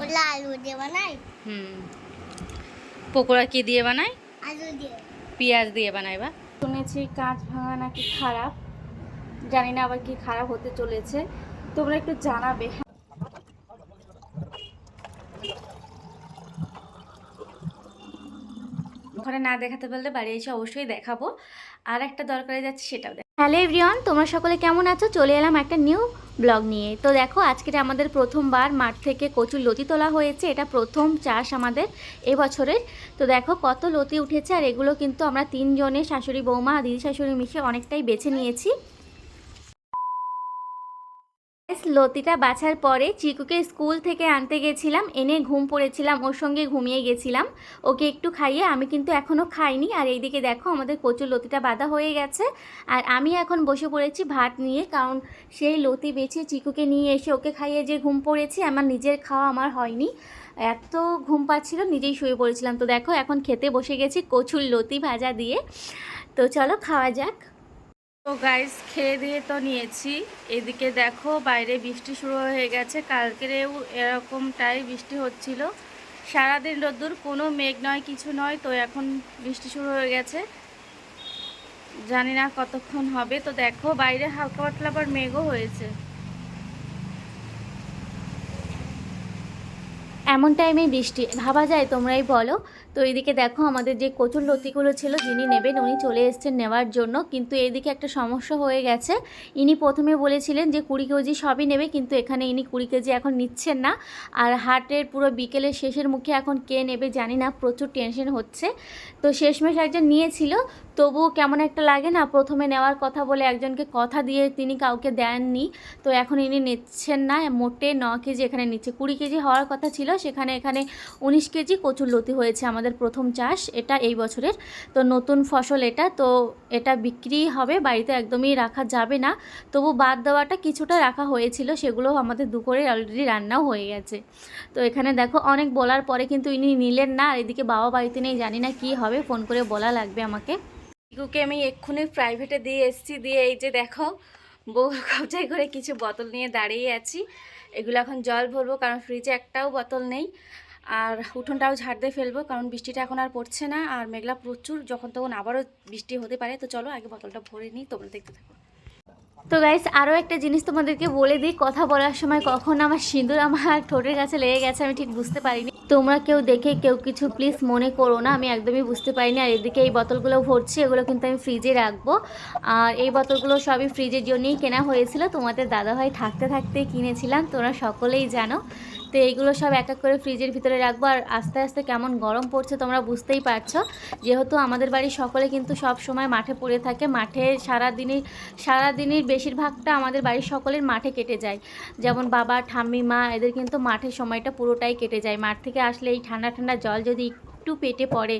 আলু দিয়ে বানাই। হুম। পকোড়া কি দিয়ে বানায় আলু দিয়ে। পেঁয়াজ দিয়ে বানায় বা। শুনেছি কাঁচ ভাঙা নাকি খারাপ। জানি না আবার কি খারাপ হতে চলেছে। তোমরা একটু জানাবে। ওখানে না দেখাতে পারলে বাড়ি এসে অবশ্যই দেখাবো। আর একটা দরকারে যাচ্ছে সেটাও হ্যালো এভরিওয়ান তোমরা সকলে কেমন আছো? চলে এলাম একটা নিউ ব্লগ নিয়ে। তো দেখো আজকের আমাদের প্রথমবার মাঠ থেকে কচুর লতি তোলা হয়েছে, এটা প্রথম চাষ আমাদের এবছরের। তো দেখো, কত লতি উঠেছে, আর এগুলো কিন্তু আমরা তিনজনে, শাশুড়ি বৌমা, দিদি শাশুড়ি মিশে অনেকটাই বেছে নিয়েছি। লতিটা বাছার পরে চিকুকে স্কুল থেকে আনতে গেছিলাম, এনে ঘুম পড়েছিলাম, ওর সঙ্গে ঘুমিয়ে গেছিলাম। ওকে একটু খাইয়ে আমি কিন্তু এখনও খাইনি। আর এইদিকে দেখো আমাদের কচুর লতিটা বাঁধা হয়ে গেছে। আর আমি এখন বসে পড়েছি ভাত নিয়ে, কারণ সেই লতি বেছে চিকুকে নিয়ে এসে ওকে খাইয়ে যে ঘুম পড়েছি, আমার নিজের খাওয়া আমার হয়নি। এত ঘুম পাচ্ছিল, নিজেই শুয়ে পড়েছিলাম। তো দেখো এখন খেতে বসে গেছি কচুর লতি ভাজা দিয়ে। তো চলো খাওয়া যাক। তো গাইস খেয়ে দিয়ে তো নিয়েছি। এদিকে দেখো বাইরে বৃষ্টি শুরু হয়ে গেছে। কালকেরেও এরকমটাই বৃষ্টি হচ্ছিল। সারাদিন রোদ্দুর, কোনো মেঘ নয়, কিছু নয়, তো এখন বৃষ্টি শুরু হয়ে গেছে। জানি না কতক্ষণ হবে। তো দেখো বাইরে হালকা পাতলা আবার মেঘও হয়েছে। এমন টাইমে বৃষ্টি। ভাবা যায় তোমরাই বলো। তো এইদিকে দেখো আমাদের যে কচুর লতিগুলো ছিল, যিনি নেবেন, উনি চলে এসেছেন নেওয়ার জন্য। কিন্তু এইদিকে একটা সমস্যা হয়ে গেছে। ইনি প্রথমে বলেছিলেন যে কুড়ি কেজি সবই নেবে, কিন্তু এখানে ইনি কুড়ি কেজি এখন নিচ্ছেন না। আর হাটের পুরো বিকেলের শেষের মুখে এখন কে নেবে জানি না, প্রচুর টেনশন হচ্ছে। তো শেষমেশ একজন নিয়েছিল। তবুও কেমন একটা লাগে না, প্রথমে নেওয়ার কথা বলে একজনকে কথা দিয়ে তিনি কাউকে দেননি। তো এখন ইনি নিচ্ছেন না, মোটে ন কেজি এখানে নিচ্ছে। কুড়ি কেজি হওয়ার কথা ছিল, সেখানে এখানে উনিশ কেজি কচুর লতি হয়েছে আমাদের প্রথম চাষ, এটা এই বছরের। তো নতুন ফসল এটা, তো এটা বিক্রি হবে, বাড়িতে একদমই রাখা যাবে না। তবু বাদ দেওয়াটা কিছুটা রাখা হয়েছিল, সেগুলো আমাদের দুপুরে অলরেডি রান্নাও হয়ে গেছে। তো এখানে দেখো, অনেক বলার পরে কিন্তু ইনি নিলেন না, আর এদিকে বাবা বাড়িতে নেই, জানি না কি হবে, ফোন করে বলা লাগবে আমাকে। ইকুকে আমি এক্ষুনি প্রাইভেটে দিয়ে এসেছি, দিয়ে এই যে দেখো, বউ কবজায় করে কিছু বোতল নিয়ে দাঁড়িয়ে আছি। এগুলো এখন জল ভরবো, কারণ ফ্রিজে একটাও বোতল নেই। আর উঠোনটাও ঝাড় দিয়ে ফেলব, কারণ বৃষ্টিটা এখন আর পড়ছে না, আর মেঘলা প্রচুর, যখন তখন আবারও বৃষ্টি হতে পারে। তো চলো, আগে বোতলটা ভরে নিই, তোমরা দেখতে থাকো। তো গাইস আরও একটা জিনিস তোমাদেরকে বলে দিই, কথা বলার সময় কখন আমার সিঁদুর আমার ঠোঁটের কাছে লেগে গেছে, আমি ঠিক বুঝতে পারিনি। তোমরা কেউ দেখে কেউ কিছু প্লিজ মনে করো না, আমি একদমই বুঝতে পারিনি। আর এদিকে এই বোতলগুলো ভরছি, এগুলো কিন্তু আমি ফ্রিজে রাখব। আর এই বোতলগুলো সবই ফ্রিজের জন্যই কেনা হয়েছিল। তোমাদের দাদাভাই থাকতে থাকতে কিনেছিলাম, তোমরা সকলেই জানো। তো এইগুলো সব এক এক করে ফ্রিজের ভিতরে রাখব। আর আস্তে আস্তে কেমন গরম পড়ছে তোমরা বুঝতেই পারছ। যেহেতু আমাদের বাড়ির সকলে কিন্তু সব সময় মাঠে পড়ে থাকে, মাঠে সারাদিনই, সারাদিনের বেশিরভাগটা আমাদের বাড়ির সকলের মাঠে কেটে যায়। যেমন বাবা, ঠাম্মি, মা, এদের কিন্তু মাঠের সময়টা পুরোটাই কেটে যায়। মাঠ থেকে আসলে এই ঠান্ডা ঠান্ডা জল যদি একটু পেটে পড়ে,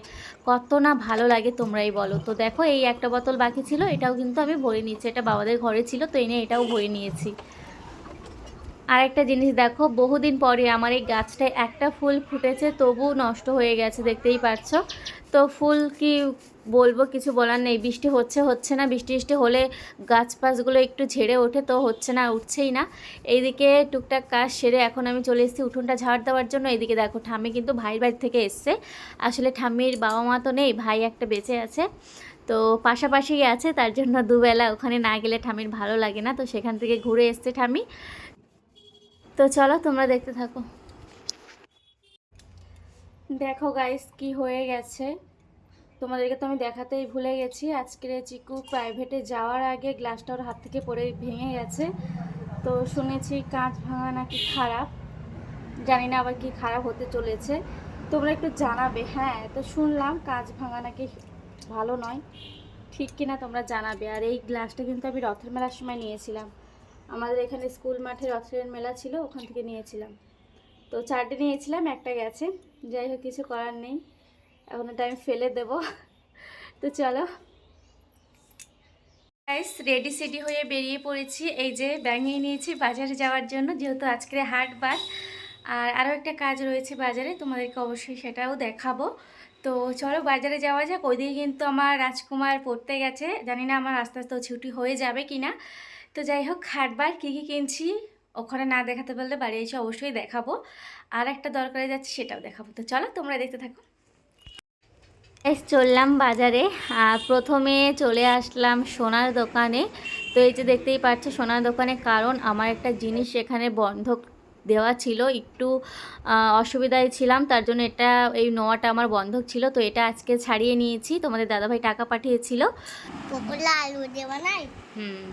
কত না ভালো লাগে তোমরাই বলো। তো দেখো, এই একটা বোতল বাকি ছিল, এটাও কিন্তু আমি ভরে নিয়েছি। এটা বাবাদের ঘরে ছিল, তো এনে এটাও ভরে নিয়েছি। আরেকটা জিনিস দেখো, বহুদিন পরে আমার এই গাছটায় একটা ফুল ফুটেছে তবু নষ্ট হয়ে গেছে, দেখতেই পাচ্ছ। তো ফুল কি বলব, কিছু বলার নেই, বৃষ্টি হচ্ছে হচ্ছে না, বৃষ্টি বৃষ্টি হলে গাছ পাছগুলো একটু ঝেড়ে ওঠে তো হচ্ছে না, উঠছেই না। এইদিকে টুকটাক কাজ সেরে এখন আমি চলে এসেছি উঠোনটা ঝাড় দেওয়ার জন্য। এইদিকে দেখো, ঠাম্মি কিন্তু ভাইয়ের বাড়ি থেকে এসছে। আসলে ঠাম্মির বাবা মা তো নেই, ভাই একটা বেঁচে আছে। তো পাশাপাশি আছে, তার জন্য দুবেলা ওখানে না গেলে ঠামির ভালো লাগে না, তো সেখান থেকে ঘুরে এসছে ঠামি তো চলো তোমরা দেখতে থাকো। দেখো গাইস কি হয়ে গেছে। তোমাদেরকে তো আমি দেখাতেই ভুলে গেছি। আজকের চিকু প্রাইভেটে যাওয়ার আগে গ্লাসটা ওর হাত থেকে পড়ে ভেঙে গেছে। তো শুনেছি কাঁচ ভাঙা নাকি খারাপ। জানি না আবার কি খারাপ হতে চলেছে। তোমরা একটু জানাবে। হ্যাঁ তো শুনলাম কাঁচ ভাঙা নাকি ভালো নয়। ঠিক কিনা তোমরা জানাবে। আর এই গ্লাসটা কিন্তু আমি রথের মেলার সময় নিয়েছিলাম। আমাদের এখানে স্কুল মাঠে রথের মেলা ছিল, ওখান থেকে নিয়েছিলাম। তো চারটে নিয়েছিলাম, একটা গেছে। যাই হোক, কিছু করার নেই। এখন ওটা আমি ফেলে দেব। তো চলো। গাইস রেডি সেডি হয়ে বেরিয়ে পড়েছি। এই যে ব্যাঙিয়ে নিয়েছি বাজারে যাওয়ার জন্য, যেহেতু আজকের হাট বার। আর আরও একটা কাজ রয়েছে বাজারে, তোমাদেরকে অবশ্যই সেটাও দেখাবো। তো চলো বাজারে যাওয়া যাক। ওইদিকে কিন্তু আমার রাজকুমার পড়তে গেছে। জানি না আমার আস্তে আস্তে ছুটি হয়ে যাবে কি না তো যাই হোক হাটবার কী কী কিনছি ওখানে না দেখাতে পারলে বাড়ি এসে অবশ্যই দেখাবো। আর একটা দরকারে যাচ্ছে সেটাও দেখাবো। তো চলো তোমরা দেখতে থাকো। এস চললাম বাজারে। আর প্রথমে চলে আসলাম সোনার দোকানে। তো এই যে দেখতেই পাচ্ছ সোনার দোকানে কারণ আমার একটা জিনিস এখানে বন্ধক দেওয়া ছিল। একটু অসুবিধায় ছিলাম তার জন্য এটা এই নোয়াটা আমার বন্ধক ছিল। তো এটা আজকে ছাড়িয়ে নিয়েছি। তোমাদের দাদাভাই টাকা পাঠিয়েছিল। আলু হুম।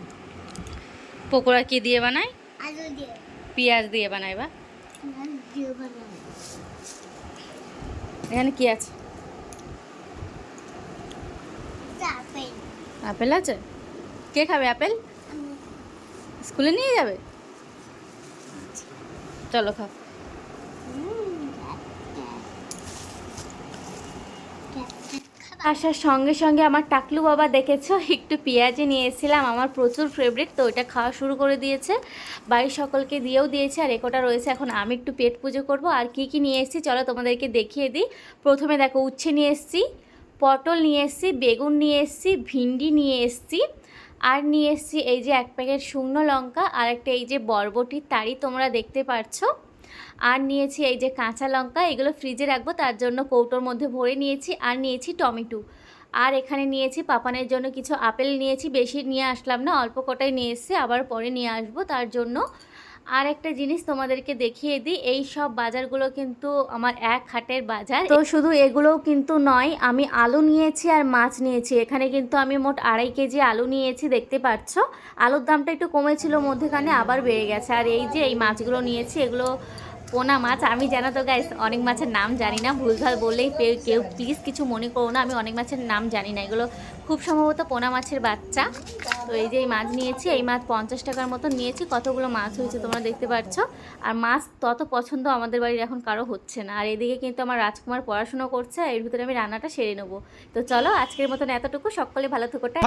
পকোড়া কি দিয়ে বানায়? আলু দিয়ে। পেঁয়াজ দিয়ে বানায় বা? এখানে কি আছে? আপেল। আপেল আছে? কে খাবে আপেল? স্কুলে নিয়ে যাবে? চলো খাও। আসার সঙ্গে সঙ্গে আমার টাকলু বাবা দেখেছ? একটু পেঁয়াজি নিয়ে এসেছিলাম আমার প্রচুর ফেভারিট তো ওটা খাওয়া শুরু করে দিয়েছে। বাড়ির সকলকে দিয়েও দিয়েছে, আর একটা রয়েছে, এখন আমি একটু পেট পুজো করব। আর কি কি নিয়ে এসেছি, চলো তোমাদেরকে দেখিয়ে দিই। প্রথমে দেখো, উচ্ছে নিয়ে এসেছি, পটল নিয়ে এসেছি, বেগুন নিয়ে এসেছি, ভিন্ডি নিয়ে এসেছি, আর নিয়ে এসেছি এই যে এক প্যাকেট শুকনো লঙ্কা, আর একটা এই যে বরবটির তাড়ি তোমরা দেখতে পারছ। আর নিয়েছি এই যে কাঁচা লঙ্কা, এগুলো ফ্রিজে রাখব, তার জন্য কৌটোর মধ্যে ভরে নিয়েছি, আর নিয়েছি টমেটো। আর এখানে নিয়েছি পাপানের জন্য কিছু আপেল নিয়েছি, বেশি নিয়ে আসলাম না, অল্প কটাই নিয়ে এসেছি, আবার পরে নিয়ে আসব, তার জন্য আর একটা জিনিস তোমাদেরকে দেখিয়ে দিই, এই সব বাজারগুলো কিন্তু আমার এক হাটের বাজার। তো শুধু এগুলোও কিন্তু নয়, আমি আলু নিয়েছি আর মাছ নিয়েছি। এখানে কিন্তু আমি মোট আড়াই কেজি আলু নিয়েছি, দেখতে পাচ্ছ? আলুর দামটা একটু কমেছিল, মধ্যেখানে আবার বেড়ে গেছে। আর এই যে এই মাছগুলো নিয়েছি, এগুলো পোনা মাছ, আমি জানো তো গাইস অনেক মাছের নাম জানি না, ভুলভাল বললেই কেউ প্লিজ কিছু মনে করো না, আমি অনেক মাছের নাম জানি না, এগুলো খুব সম্ভবত পোনা মাছের বাচ্চা। তো এই যে এই মাছ নিয়েছি, এই মাছ পঞ্চাশ টাকার মতো নিয়েছি, কতগুলো মাছ হয়েছে তোমরা দেখতে পাচ্ছ। আর মাছ তত পছন্দ আমাদের বাড়ির এখন কারও হচ্ছে না। আর এদিকে কিন্তু আমার রাজকুমার পড়াশুনো করছে এর ভিতরে আমি রান্নাটা সেরে নেব। তো চলো, আজকের মতন এতটুকু, সকলে ভালো থেকোটা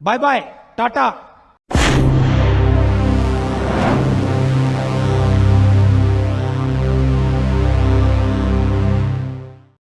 বাই বাই, টাটা।